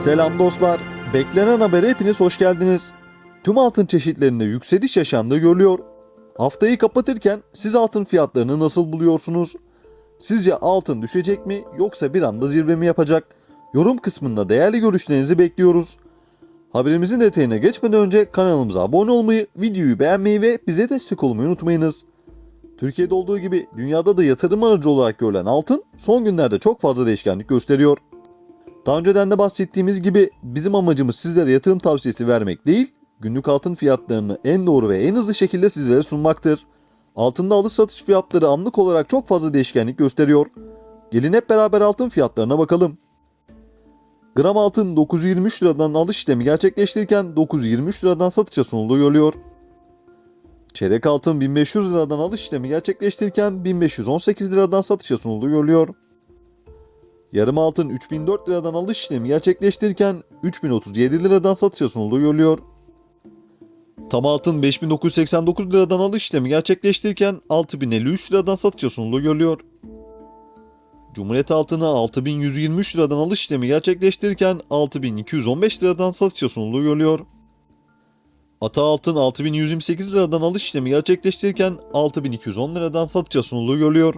Selam dostlar. Beklenen habere hepiniz hoş geldiniz. Tüm altın çeşitlerinde yükseliş yaşandığı görülüyor. Haftayı kapatırken siz altın fiyatlarını nasıl buluyorsunuz? Sizce altın düşecek mi yoksa bir anda zirve mi yapacak? Yorum kısmında değerli görüşlerinizi bekliyoruz. Haberimizin detayına geçmeden önce kanalımıza abone olmayı, videoyu beğenmeyi ve bize destek olmayı unutmayınız. Türkiye'de olduğu gibi dünyada da yatırım aracı olarak görülen altın son günlerde çok fazla değişkenlik gösteriyor. Daha önceden de bahsettiğimiz gibi bizim amacımız sizlere yatırım tavsiyesi vermek değil, günlük altın fiyatlarını en doğru ve en hızlı şekilde sizlere sunmaktır. Altında alış satış fiyatları anlık olarak çok fazla değişkenlik gösteriyor. Gelin hep beraber altın fiyatlarına bakalım. Gram altın 923 liradan alış işlemi gerçekleştirirken 923 liradan satışa sunulduğu görülüyor. Çeyrek altın 1500 liradan alış işlemi gerçekleştirirken 1518 liradan satışa sunulduğu görülüyor. Yarım altın 3004 liradan alış işlemi gerçekleştirirken 3037 liradan satışa sunulduğu görülüyor. Tam altın 5989 liradan alış işlemi gerçekleştirirken 6053 liradan satışa sunulduğu görülüyor. Cumhuriyet altını 6123 liradan alış işlemi gerçekleştirirken 6215 liradan satışa sunulduğu görülüyor. Ata altın 6128 liradan alış işlemi gerçekleştirirken 6210 liradan satışa sunulduğu görülüyor.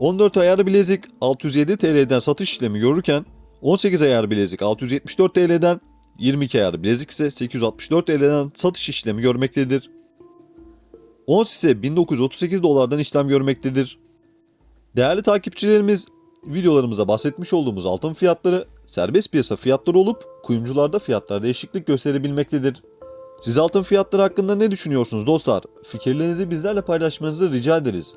14 ayar bilezik 607 TL'den satış işlemi görürken 18 ayar bilezik 674 TL'den 22 ayar bilezik ise 864 TL'den satış işlemi görmektedir. Ons ise 1938 dolardan işlem görmektedir. Değerli takipçilerimiz, videolarımıza bahsetmiş olduğumuz altın fiyatları serbest piyasa fiyatları olup kuyumcularda fiyatlar değişiklik gösterebilmektedir. Siz altın fiyatları hakkında ne düşünüyorsunuz dostlar? Fikirlerinizi bizlerle paylaşmanızı rica ederiz.